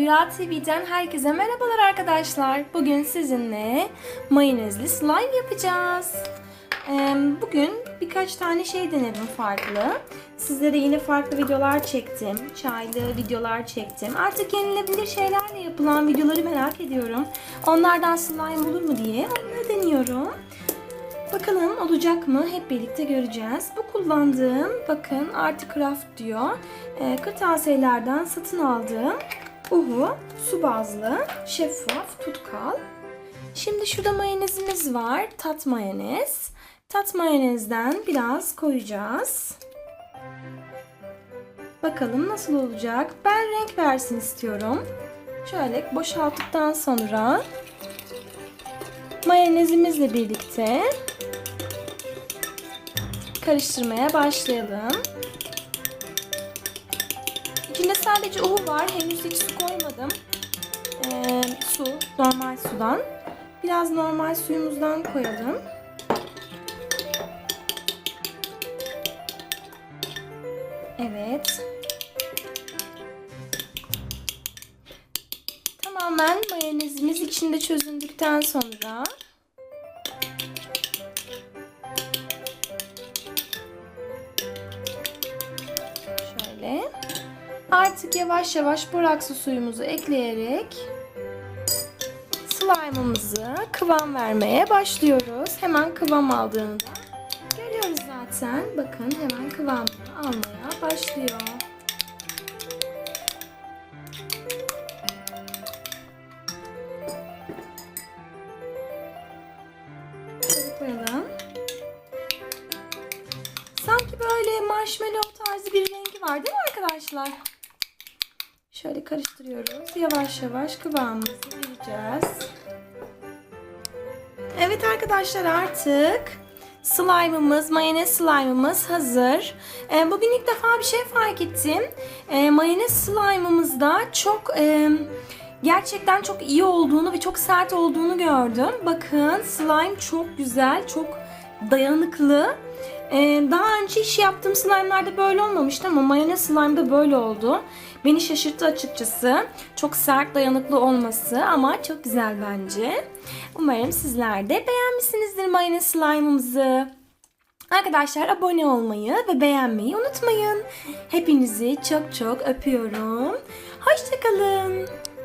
Rüya TV'den herkese merhabalar arkadaşlar. Bugün sizinle mayonezli slime yapacağız. Ee, Bugün birkaç tane şey denedim farklı. Sizlere yine farklı videolar çektim. Çaylı videolar çektim. Artık yenilebilir şeylerle yapılan videoları merak ediyorum. Onlardan slime olur mu diye onları deniyorum. Bakalım olacak mı? Hep birlikte göreceğiz. Bu kullandığım bakın Art Craft diyor. E, kırtasiyelerden satın aldığım uhu su bazlı şeffaf tutkal. Şimdi şurada mayonezimiz var. Tat mayonez. Tat mayonezden biraz koyacağız. Bakalım nasıl olacak. Ben renk versin istiyorum. Şöyle boşalttıktan sonra mayonezimizle birlikte karıştırmaya başlayalım. İçinde sadece uhu var. Henüz hiç su koymadım. Ee, su, normal sudan. Biraz normal suyumuzdan koyalım. Evet. Tamamen mayonezimiz içinde çözündükten sonra Artık yavaş yavaş boraksı suyumuzu ekleyerek slime'ımızı kıvam vermeye başlıyoruz. Hemen kıvam aldığında görüyoruz zaten. Bakın hemen kıvamını almaya başlıyor. Koyalım. Sanki böyle marshmallow tarzı bir rengi var değil mi arkadaşlar? Şöyle karıştırıyoruz. Yavaş yavaş kıvamımızı vereceğiz. Evet arkadaşlar artık slime'ımız, mayonez slime'ımız hazır. Ee, bugün ilk defa bir şey fark ettim. Ee, mayonez slime'ımızda çok... E, gerçekten çok iyi olduğunu ve çok sert olduğunu gördüm. Bakın slime çok güzel, çok dayanıklı. Ee, daha önce iş yaptığım slime'larda böyle olmamıştı ama mayonez slime'da böyle oldu. Beni şaşırttı açıkçası. Çok sert dayanıklı olması ama çok güzel bence. Umarım sizler de beğenmişsinizdir mayonez slime'ımızı. Arkadaşlar abone olmayı ve beğenmeyi unutmayın. Hepinizi çok çok öpüyorum. Hoşçakalın.